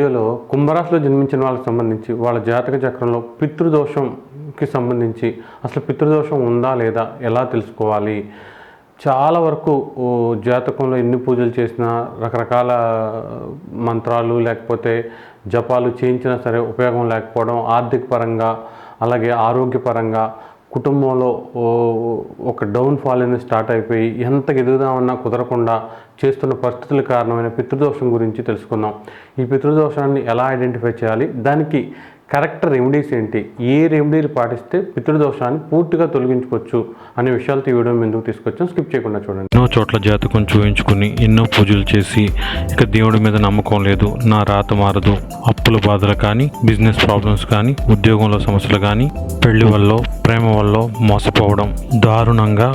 వీడియోలో కుంభరాశిలో జన్మించిన వాళ్ళకి సంబంధించి వాళ్ళ జాతక చక్రంలో పితృదోషంకి సంబంధించి అసలు పితృదోషం ఉందా లేదా ఎలా తెలుసుకోవాలి? చాలా వరకు జాతకంలో ఎన్ని పూజలు చేసినా రకరకాల మంత్రాలు లేకపోతే జపాలు చేయించినా సరే ఉపయోగం లేకపోవడం ఆర్థిక పరంగా అలాగే ఆరోగ్యపరంగా కుటుంబంలో ఒక డౌన్ ఫాల్ అనేది స్టార్ట్ అయిపోయి ఎంత ఎదుగుదామన్నా కుదరకుండా చేస్తున్న పరిస్థితుల కారణమైన పితృదోషం గురించి తెలుసుకుందాం. ఈ పితృదోషాన్ని ఎలా ఐడెంటిఫై చేయాలి? దానికి కరెక్ట్ రెమెడీస్ ఏంటి? ఏ రెమెడీలు పాటిస్తే పితృదోషాన్ని పూర్తిగా తొలగించుకోవచ్చు అనే విషయాలతో ఈ వీడియో ఎందుకు తీసుకొచ్చాం. స్కిప్ చేయకుండా చూడండి. ఎన్నో చోట్ల జాతకం చూయించుకుని ఎన్నో పూజలు చేసి ఇక దేవుడి మీద నమ్మకం లేదు. నా రాత మారదు. అప్పుల బాధలు కానీ బిజినెస్ ప్రాబ్లమ్స్ కానీ ఉద్యోగంలో సమస్యలు కానీ పెళ్ళి వల్ల ప్రేమ వల్ల మోసపోవడం దారుణంగా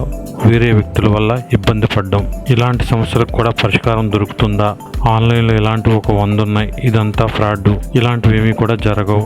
వేరే వ్యక్తుల వల్ల ఇబ్బంది పడడం ఇలాంటి సమస్యలకు కూడా పరిష్కారం దొరుకుతుందా? ఆన్లైన్లో ఇలాంటివి ఒక వంద ఉన్నాయి. ఇదంతా ఫ్రాడ్ ఇలాంటివి ఏమీ కూడా జరగవు.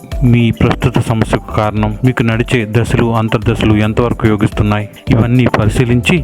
మీ ప్రస్తుత సమస్యకు కారణం. మీకు నడిచే దశలు అంతర్దశలు ఎంతవరకు యోగిస్తున్నాయి? ఇవన్నీ పరిశీలించి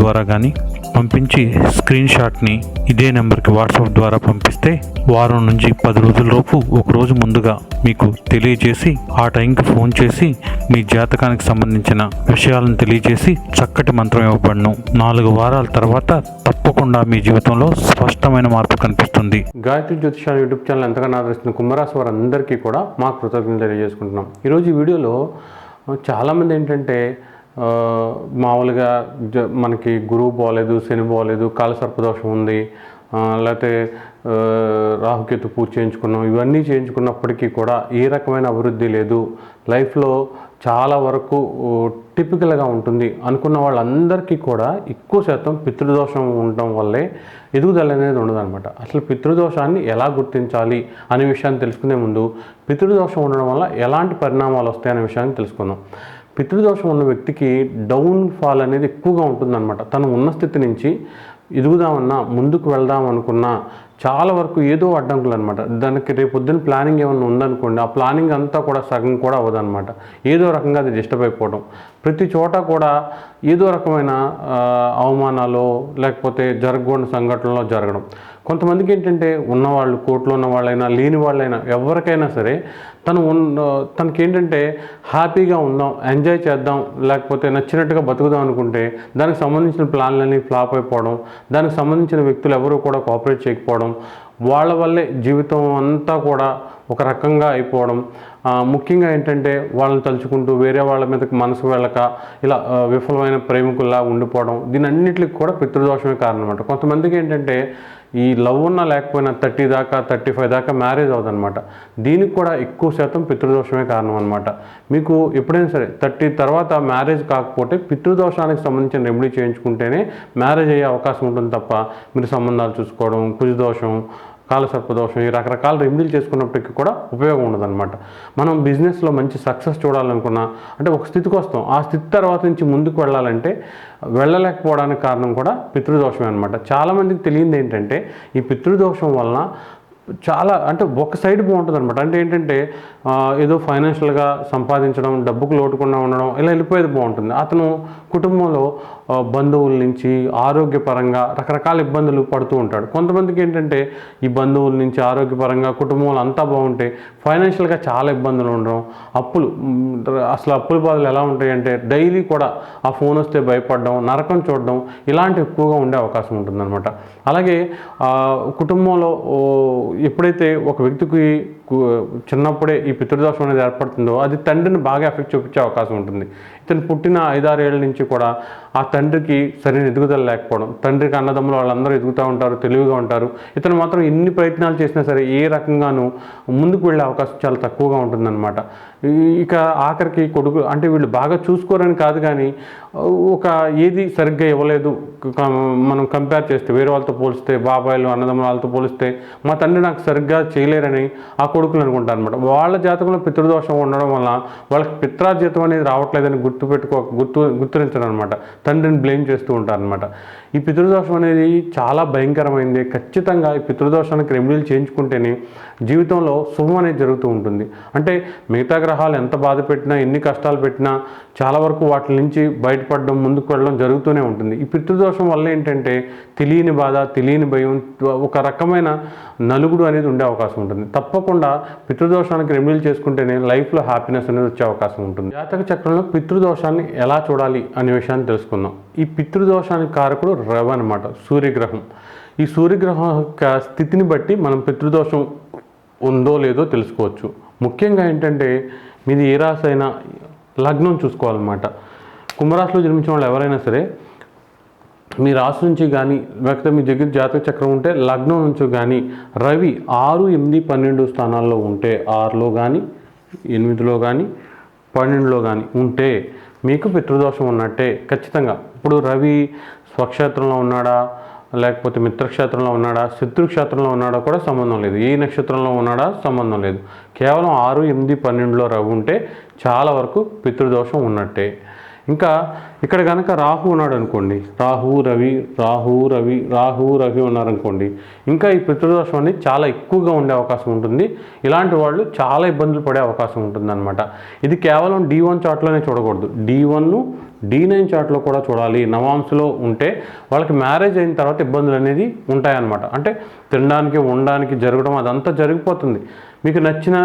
ద్వారా కానీ పంపించి స్క్రీన్ షాట్ని ఇదే నెంబర్కి వాట్సాప్ ద్వారా పంపిస్తే వారం నుంచి పది రోజుల లోపు ఒక రోజు ముందుగా మీకు తెలియజేసి ఆ టైంకి ఫోన్ చేసి మీ జాతకానికి సంబంధించిన విషయాలను తెలియజేసి చక్కటి మంత్రం ఇవ్వబడను. నాలుగు వారాల తర్వాత తప్పకుండా మీ జీవితంలో స్పష్టమైన మార్పు కనిపిస్తుంది. గాయత్రి జ్యోతిషాల యూట్యూబ్ ఛానల్ ఎంతగానో ఆదరిస్తున్న కుంభరాశి వారందరికీ కూడా మా కృతజ్ఞతలు తెలియజేసుకుంటున్నాం. ఈరోజు ఈ వీడియోలో చాలామంది ఏంటంటే మామూలుగా జ మనకి గురువు బాగోలేదు శని బాగోలేదు కాల సర్పదోషం ఉంది లేకపోతే రాహుకేతు పూజ చేయించుకున్నాం ఇవన్నీ చేయించుకున్నప్పటికీ కూడా ఏ రకమైన అభివృద్ధి లేదు. లైఫ్లో చాలా వరకు టిపికల్గా ఉంటుంది. అనుకున్న వాళ్ళందరికీ కూడా ఎక్కువ శాతం పితృదోషం ఉండటం వల్లే ఎదుగుదల అనేది ఉండదన్నమాట. అసలు పితృదోషాన్ని ఎలా గుర్తించాలి అనే విషయాన్ని తెలుసుకునే ముందు పితృదోషం ఉండడం వల్ల ఎలాంటి పరిణామాలు వస్తాయి అనే విషయాన్ని తెలుసుకుందాం. పితృదోషం ఉన్న వ్యక్తికి డౌన్ ఫాల్ అనేది ఎక్కువగా ఉంటుందన్నమాట. తను ఉన్న స్థితి నుంచి ఎదుగుదామన్నా ముందుకు వెళ్దాం అనుకున్నా చాలా వరకు ఏదో అడ్డంకులు అనమాట దానికి రేపు పొద్దున్న ప్లానింగ్ ఏమైనా ఉందనుకోండి ఆ ప్లానింగ్ అంతా కూడా సగం కూడా అవ్వదన్నమాట. ఏదో రకంగా అది డిస్టర్బ్ అయిపోవడం. ప్రతి చోట కూడా ఏదో రకమైన అవమానాలు లేకపోతే జరగకూడని సంఘటనలో జరగడం. కొంతమందికి ఏంటంటే ఉన్నవాళ్ళు కోర్టులో ఉన్న వాళ్ళైనా లేని వాళ్ళైనా ఎవరికైనా సరే తను ఉన్న తనకి ఏంటంటే హ్యాపీగా ఉందాం ఎంజాయ్ చేద్దాం లేకపోతే నచ్చినట్టుగా బతుకుదాం అనుకుంటే దానికి సంబంధించిన ప్లాన్లన్నీ ఫ్లాప్ అయిపోవడం దానికి సంబంధించిన వ్యక్తులు ఎవరు కూడా కోఆపరేట్ చేయకపోవడం వాళ్ళ వల్లే జీవితం అంతా కూడా ఒక రకంగా అయిపోవడం. ముఖ్యంగా ఏంటంటే వాళ్ళని తలుచుకుంటూ వేరే వాళ్ళ మీదకి మనసు వెళ్ళక ఇలా విఫలమైన ప్రేమికుల్లా ఉండిపోవడం దీని అన్నింటికి కూడా పితృదోషమే కారణం అనమాట కొంతమందికి ఏంటంటే ఈ లవ్ ఉన్నా లేకపోయినా థర్టీ దాకా థర్టీ ఫైవ్ దాకా మ్యారేజ్ అవుతుందన్నమాట దీనికి కూడా ఎక్కువ శాతం పితృదోషమే కారణం అనమాట మీకు ఎప్పుడైనా సరే థర్టీ తర్వాత మ్యారేజ్ కాకపోతే పితృదోషానికి సంబంధించిన రెమెడీ చేయించుకుంటేనే మ్యారేజ్ అయ్యే అవకాశం ఉంటుంది తప్ప మీరు సంబంధాలు చూసుకోవడం కుజదోషం కాలసర్పదోషం ఈ రకరకాల రెమెడీలు చేసుకున్నప్పటికీ కూడా ఉపయోగం ఉండదన్నమాట. మనం బిజినెస్లో మంచి సక్సెస్ చూడాలనుకున్నా అంటే ఒక స్థితికి వస్తాం. ఆ స్థితి తర్వాత నుంచి ముందుకు వెళ్ళాలంటే వెళ్ళలేకపోవడానికి కారణం కూడా పితృదోషమే అనమాట చాలామందికి తెలియంది ఏంటంటే ఈ పితృదోషం వలన చాలా అంటే ఒక సైడ్ బాగుంటుంది అనమాట అంటే ఏంటంటే ఏదో ఫైనాన్షియల్గా సంపాదించడం డబ్బుకు లోటుకుండా ఉండడం ఇలా వెళ్ళిపోయేది బాగుంటుంది. అతను కుటుంబంలో బంధువుల నుంచి ఆరోగ్యపరంగా రకరకాల ఇబ్బందులు పడుతూ ఉంటాడు. కొంతమందికి ఏంటంటే ఈ బంధువుల నుంచి ఆరోగ్యపరంగా కుటుంబంలో అంతా బాగుంటే ఫైనాన్షియల్గా చాలా ఇబ్బందులు ఉండడం అప్పులు అసలు అప్పుల బాధలు ఎలా ఉంటాయి అంటే డైలీ కూడా ఆ ఫోన్ వస్తే భయపడడం నరకం చూడడం ఇలాంటివి ఎక్కువగా ఉండే అవకాశం ఉంటుందన్నమాట. అలాగే కుటుంబంలో ఎప్పుడైతే ఒక వ్యక్తికి చిన్నప్పుడే ఈ పితృదోషం అనేది ఏర్పడుతుందో అది తండ్రిని బాగా ఎఫెక్ట్ చూపించే అవకాశం ఉంటుంది. ఇతను పుట్టిన ఐదారు ఏళ్ళ నుంచి కూడా ఆ తండ్రికి సరైన ఎదుగుదల లేకపోవడం తండ్రికి అన్నదమ్ములు వాళ్ళందరూ ఎదుగుతూ ఉంటారు తెలివిగా ఉంటారు. ఇతను మాత్రం ఎన్ని ప్రయత్నాలు చేసినా సరే ఏ రకంగానూ ముందుకు వెళ్ళే అవకాశం చాలా తక్కువగా ఉంటుందన్నమాట. ఇక ఆఖరికి కొడుకు అంటే వీళ్ళు బాగా చూసుకోరని కాదు కానీ ఒక ఏది సరిగ్గా ఇవ్వలేదు. మనం కంపేర్ చేస్తే వేరే వాళ్ళతో పోలిస్తే బాబాయిలు అన్నదమ్ముల వాళ్ళతో పోలిస్తే మా తండ్రి నాకు సరిగ్గా చేయలేరని ఆ కొడుకులు అనుకుంటారు అనమాట వాళ్ళ జాతకంలో పితృదోషం ఉండడం వల్ల వాళ్ళకి పిత్రార్జితం అనేది రావట్లేదని గుర్తుపెట్టుకో గుర్తు గుర్తించడం అనమాట తండ్రిని బ్లేమ్ చేస్తూ ఉంటారు అనమాట ఈ పితృదోషం అనేది చాలా భయంకరమైంది. ఖచ్చితంగా ఈ పితృదోషానికి రెమెడీలు చేయించుకుంటేనే జీవితంలో శుభం అనేది జరుగుతూ ఉంటుంది. అంటే మిగతా గ్రహాలు ఎంత బాధ పెట్టినా ఎన్ని కష్టాలు పెట్టినా చాలా వరకు వాటి నుంచి బయటపడడం ముందుకు వెళ్ళడం జరుగుతూనే ఉంటుంది. ఈ పితృదోషం వల్ల ఏంటంటే తెలియని బాధ తెలియని భయం ఒక రకమైన నలుగుడు అనేది ఉండే అవకాశం ఉంటుంది. తప్పకుండా పితృదోషానికి రెమెడీలు చేసుకుంటేనే లైఫ్లో హ్యాపీనెస్ అనేది వచ్చే అవకాశం ఉంటుంది. జాతక చక్రంలో పితృదోషాన్ని ఎలా చూడాలి అనే విషయాన్ని తెలుసుకుందాం. ఈ పితృదోషానికి కారకుడు రవి అనమాట సూర్యగ్రహం. ఈ సూర్యగ్రహం యొక్క స్థితిని బట్టి మనం పితృదోషం ఉందో లేదో తెలుసుకోవచ్చు. ముఖ్యంగా ఏంటంటే మీది ఏ రాశి అయినా లగ్నం చూసుకోవాలన్నమాట. కుంభరాశిలో జన్మించిన వాళ్ళు ఎవరైనా సరే మీ రాశి నుంచి కానీ లేకపోతే మీ దగ్గర జాతక చక్రం ఉంటే లగ్నం నుంచి కానీ రవి ఆరు ఎనిమిది పన్నెండు స్థానాల్లో ఉంటే ఆరులో కానీ ఎనిమిదిలో కానీ పన్నెండులో కానీ ఉంటే మీకు పితృదోషం ఉన్నట్టే ఖచ్చితంగా. ఇప్పుడు రవి స్వక్షేత్రంలో ఉన్నాడా? లేకపోతే మిత్రక్షేత్రంలో ఉన్నాడా? శత్రుక్షేత్రంలో ఉన్నాడా కూడా సంబంధం లేదు. ఏ నక్షత్రంలో ఉన్నాడా? సంబంధం లేదు. కేవలం ఆరు ఎనిమిది పన్నెండులో రవి ఉంటే చాలా వరకు పితృదోషం ఉన్నట్టే. ఇంకా ఇక్కడ కనుక రాహు ఉన్నాడు అనుకోండి రాహు రవి రాహు రవి రాహు రవి ఉన్నారనుకోండి ఇంకా ఈ పితృదోషం అనేది చాలా ఎక్కువగా ఉండే అవకాశం ఉంటుంది. ఇలాంటి వాళ్ళు చాలా ఇబ్బందులు పడే అవకాశం ఉంటుందన్నమాట. ఇది కేవలం డి వన్ చాట్లోనే చూడకూడదు. డి వన్ను డి నైన్ చార్ట్లో కూడా చూడాలి. నవాంశలో ఉంటే వాళ్ళకి మ్యారేజ్ అయిన తర్వాత ఇబ్బందులు అనేది ఉంటాయన్నమాట. అంటే తినడానికి ఉండడానికి జరగడం అదంతా జరిగిపోతుంది. మీకు నచ్చిన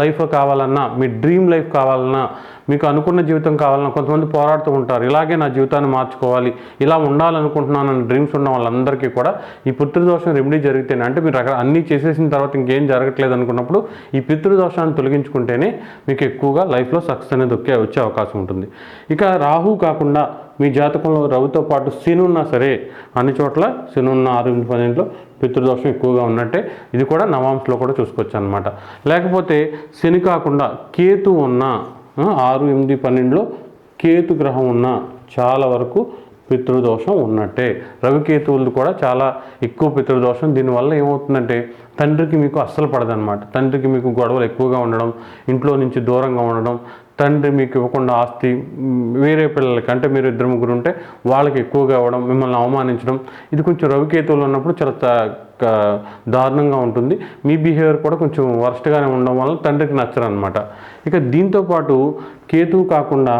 లైఫ్ కావాలన్నా మీ డ్రీమ్ లైఫ్ కావాలన్నా మీకు అనుకున్న జీవితం కావాలన్నా కొంతమంది పోరాడుతూ ఉంటారు. ఇలాగే నా జీవితాన్ని మార్చుకోవాలి ఇలా ఉండాలనుకుంటున్నాను అని డ్రీమ్స్ ఉన్న వాళ్ళందరికీ కూడా ఈ పితృదోషం రెమెడీ జరిగితేనే అంటే మీరు అక్కడ అన్నీ చేసేసిన తర్వాత ఇంకేం జరగట్లేదు అనుకున్నప్పుడు ఈ పితృదోషాన్ని తొలగించుకుంటేనే మీకు ఎక్కువగా లైఫ్లో సక్సెస్ అనేది వచ్చే వచ్చే అవకాశం ఉంటుంది. ఇక రాహు కాకుండా మీ జాతకంలో రవితో పాటు శనున్నా సరే అన్ని చోట్ల శనున్న ఉన్న ఆరు ఎనిమిది పన్నెండులో పితృదోషం ఎక్కువగా ఉన్నట్టే ఇది కూడా నవాంశలో కూడా చూసుకోవచ్చు అనమాట లేకపోతే శని కాకుండా కేతు ఉన్న ఆరు ఎనిమిది పన్నెండులో కేతు గ్రహం ఉన్న చాలా వరకు పితృదోషం ఉన్నట్టే. రవికేతువులు కూడా చాలా ఎక్కువ పితృదోషం. దీనివల్ల ఏమవుతుందంటే తండ్రికి మీకు అస్సలు పడదనమాట తండ్రికి మీకు గొడవలు ఎక్కువగా ఉండడం ఇంట్లో నుంచి దూరంగా ఉండడం తండ్రి మీకు ఇవ్వకుండా ఆస్తి వేరే పిల్లలకి అంటే మీరు ఇద్దరు ముగ్గురు ఉంటే వాళ్ళకి ఎక్కువగా అవ్వడం మిమ్మల్ని అవమానించడం ఇది కొంచెం రవికేతువులు ఉన్నప్పుడు చాలా దారుణంగా ఉంటుంది. మీ బిహేవియర్ కూడా కొంచెం వరస్ట్గానే ఉండడం వల్ల తండ్రికి నచ్చరు అనమాట ఇక దీంతో పాటు కేతువు కాకుండా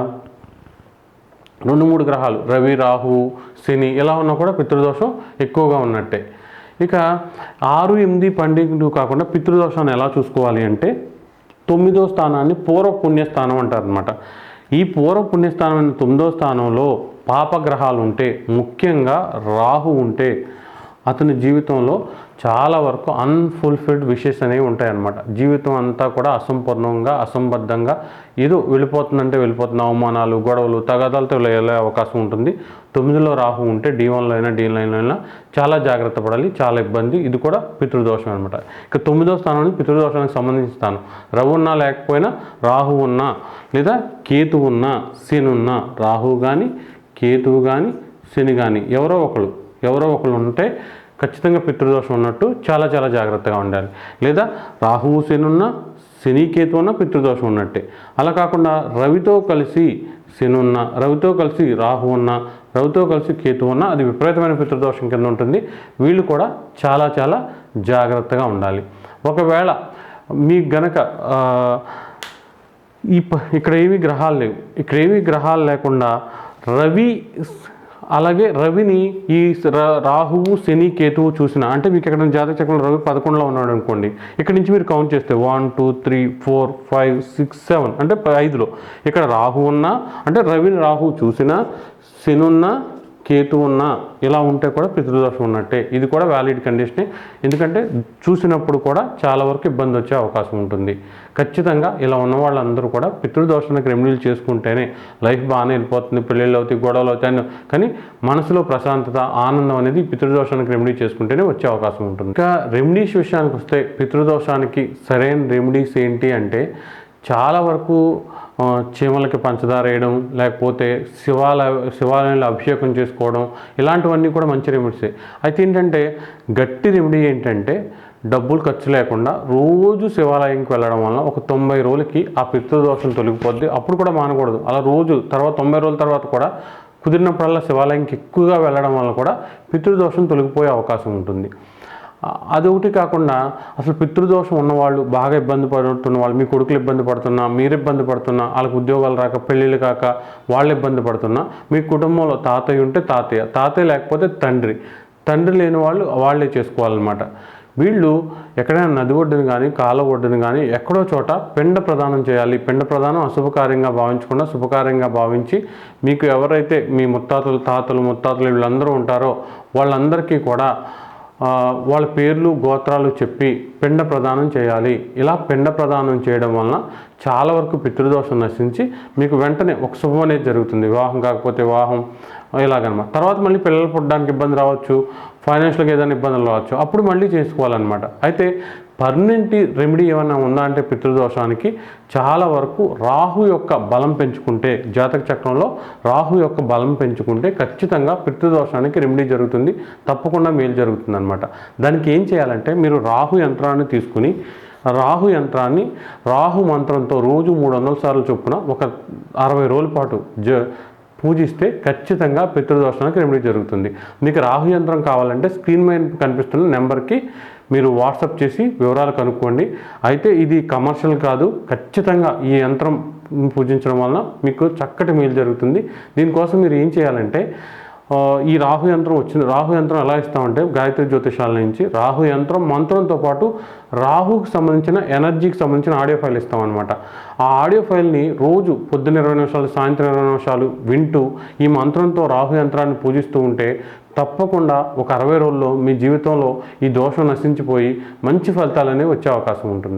రెండు మూడు గ్రహాలు రవి రాహు శని ఇలా ఉన్నా కూడా పితృదోషం ఎక్కువగా ఉన్నట్టే. ఇక ఆరు ఎనిమిది పన్నెండు కాకుండా పితృదోషాన్ని ఎలా చూసుకోవాలి అంటే తొమ్మిదో స్థానాన్ని పూర్వ పుణ్యస్థానం అంటారనమాట ఈ పూర్వ పుణ్యస్థానం తొమ్మిదో స్థానంలో పాపగ్రహాలు ఉంటే ముఖ్యంగా రాహు ఉంటే అతని జీవితంలో చాలా వరకు అన్ఫుల్ఫిల్డ్ విషెస్ అనేవి ఉంటాయన్నమాట. జీవితం అంతా కూడా అసంపూర్ణంగా అసంబద్ధంగా ఏదో వెళ్ళిపోతుందంటే వెళ్ళిపోతున్న అవమానాలు గొడవలు తగాదాలతో వెళ్ళే అవకాశం ఉంటుంది. తొమ్మిదిలో రాహు ఉంటే డి వన్లో అయినా డి నైన్లో అయినా చాలా జాగ్రత్త పడాలి చాలా ఇబ్బంది. ఇది కూడా పితృదోషం అనమాట ఇక తొమ్మిదో స్థానం పితృదోషానికి సంబంధించిన స్థానం. రవి ఉన్నా లేకపోయినా రాహు ఉన్నా లేదా కేతు ఉన్నా శని ఉన్నా రాహు కానీ కేతువు కానీ శని కానీ ఎవరో ఒకరు ఎవరో ఒకరు ఉంటే ఖచ్చితంగా పితృదోషం ఉన్నట్టు చాలా చాలా జాగ్రత్తగా ఉండాలి. లేదా రాహువు శనున్న శనికేతు ఉన్న పితృదోషం ఉన్నట్టే. అలా కాకుండా రవితో కలిసి శని ఉన్న రవితో కలిసి రాహు ఉన్న రవితో కలిసి కేతు ఉన్న అది విపరీతమైన పితృదోషం కింద ఉంటుంది. వీళ్ళు కూడా చాలా చాలా జాగ్రత్తగా ఉండాలి. ఒకవేళ మీకు గనక ఈ ప- ఇక్కడ ఏవి గ్రహాలు లేవు. ఇక్కడ ఏవి గ్రహాలు లేకుండా రవి అలాగే రవిని ఈ రాహువు శని కేతువు చూసిన అంటే మీకు ఇక్కడ జాతక చక్రంలో రవి పదకొండులో ఉన్నాడు అనుకోండి ఇక్కడ నుంచి మీరు కౌంట్ చేస్తే one two three four five six seven అంటే ఐదులో. ఇక్కడ రాహు ఉన్నా అంటే రవిని రాహు చూసిన శని ఉన్నా కేతు ఉన్న ఇలా ఉంటే కూడా పితృదోషం ఉన్నట్టే. ఇది కూడా వ్యాలిడ్ కండిషనే ఎందుకంటే చూసినప్పుడు కూడా చాలా వరకు ఇబ్బంది వచ్చే అవకాశం ఉంటుంది. ఖచ్చితంగా ఇలా ఉన్న వాళ్ళందరూ కూడా పితృదోషానికి రెమెడీలు చేసుకుంటేనే లైఫ్ బాగానే వెళ్ళిపోతుంది. పెళ్ళిళ్ళు అవుతాయి గొడవలు అవుతాయి కానీ మనసులో ప్రశాంతత ఆనందం అనేది పితృదోషానికి రెమెడీ చేసుకుంటేనే వచ్చే అవకాశం ఉంటుంది. ఇంకా రెమెడీస్ విషయానికి వస్తే పితృదోషానికి సరైన రెమెడీస్ ఏంటి అంటే చాలా వరకు చీమలకి పంచదార వేయడం లేకపోతే శివాలయ శివాలయంలో అభిషేకం చేసుకోవడం ఇలాంటివన్నీ కూడా మంచి రెమెడీసే అయితే ఏంటంటే గట్టి రెమెడీ ఏంటంటే డబ్బులు ఖర్చు లేకుండా రోజు శివాలయంకి వెళ్ళడం వల్ల ఒక తొంభై రోజులకి ఆ పితృదోషం తొలగిపోద్ది. అప్పుడు కూడా మానకూడదు. అలా రోజు తర్వాత తొంభై రోజుల తర్వాత కూడా కుదిరినప్పుడల్లా శివాలయంకి ఎక్కువగా వెళ్ళడం వల్ల కూడా పితృదోషం తొలగిపోయే అవకాశం ఉంటుంది. అదొకటి కాకుండా అసలు పితృదోషం ఉన్నవాళ్ళు బాగా ఇబ్బంది పడుతున్న వాళ్ళు మీ కొడుకులు ఇబ్బంది పడుతున్నా మీరు ఇబ్బంది పడుతున్నా వాళ్ళకి ఉద్యోగాలు రాక పెళ్ళిళ్ళు కాక వాళ్ళు ఇబ్బంది పడుతున్నా మీ కుటుంబంలో తాతయ్య ఉంటే తాతయ్య తాతయ్య లేకపోతే తండ్రి. తండ్రి లేని వాళ్ళు వాళ్ళే చేసుకోవాలన్నమాట. వీళ్ళు ఎక్కడైనా నది ఒడ్డును కానీ కాల ఒడ్డును కానీ ఎక్కడో చోట పిండ ప్రదానం చేయాలి. పిండ ప్రదానం అశుభకార్యంగా భావించకుండా శుభకార్యంగా భావించి మీకు ఎవరైతే మీ ముత్తాతలు తాతలు ముత్తాతలు వీళ్ళందరూ ఉంటారో వాళ్ళందరికీ కూడా వాళ్ళ పేర్లు గోత్రాలు చెప్పి పిండ ప్రదానం చేయాలి. ఇలా పిండ ప్రదానం చేయడం వలన చాలా వరకు పితృదోషం నశించి మీకు వెంటనే ఒక శుభం అనేది జరుగుతుంది. వివాహం కాకపోతే వివాహం ఇలాగనమాట. తర్వాత మళ్ళీ పిల్లలు పుట్టడానికి ఇబ్బంది రావచ్చు. ఫైనాన్షియల్గా ఏదైనా ఇబ్బందులు రావచ్చు. అప్పుడు మళ్ళీ చేసుకోవాలన్నమాట. అయితే పర్మనెంట్ రెమెడీ ఏమైనా ఉందా అంటే పితృదోషానికి? చాలా వరకు రాహు యొక్క బలం పెంచుకుంటే జాతక చక్రంలో రాహు యొక్క బలం పెంచుకుంటే ఖచ్చితంగా పితృదోషానికి రెమెడీ జరుగుతుంది. తప్పకుండా మేలు జరుగుతుంది అనమాట దానికి ఏం చేయాలంటే మీరు రాహు యంత్రాన్ని తీసుకుని రాహు యంత్రాన్ని రాహు మంత్రంతో రోజు మూడు వందల సార్లు చొప్పున ఒక అరవై రోజుల పాటు జ పూజిస్తే ఖచ్చితంగా పితృదోషానికి రెమెడీ జరుగుతుంది. మీకు రాహు యంత్రం కావాలంటే స్క్రీన్ మీద కనిపిస్తున్న నెంబర్కి మీరు వాట్సాప్ చేసి వివరాలు కనుక్కోండి. అయితే ఇది కమర్షియల్ కాదు. ఖచ్చితంగా ఈ యంత్రం పూజించడం వలన మీకు చక్కటి మేలు జరుగుతుంది. దీనికోసం మీరు ఏం చేయాలంటే ఈ రాహు యంత్రం వచ్చింది. రాహు యంత్రం ఎలా ఇస్తామంటే గాయత్రి జ్యోతిషాల నుంచి రాహు యంత్రం మంత్రంతో పాటు రాహుకి సంబంధించిన ఎనర్జీకి సంబంధించిన ఆడియో ఫైల్ ఇస్తామన్నమాట. ఆ ఆడియో ఫైల్ని రోజు పొద్దున్న ఇరవై నిమిషాలు సాయంత్రం ఇరవై నిమిషాలు వింటూ ఈ మంత్రంతో రాహు యంత్రాన్ని పూజిస్తూ ఉంటే తప్పకుండా ఒక అరవై రోజుల్లో మీ జీవితంలో ఈ దోషం నశించిపోయి మంచి ఫలితాలనే వచ్చే అవకాశం ఉంటుంది.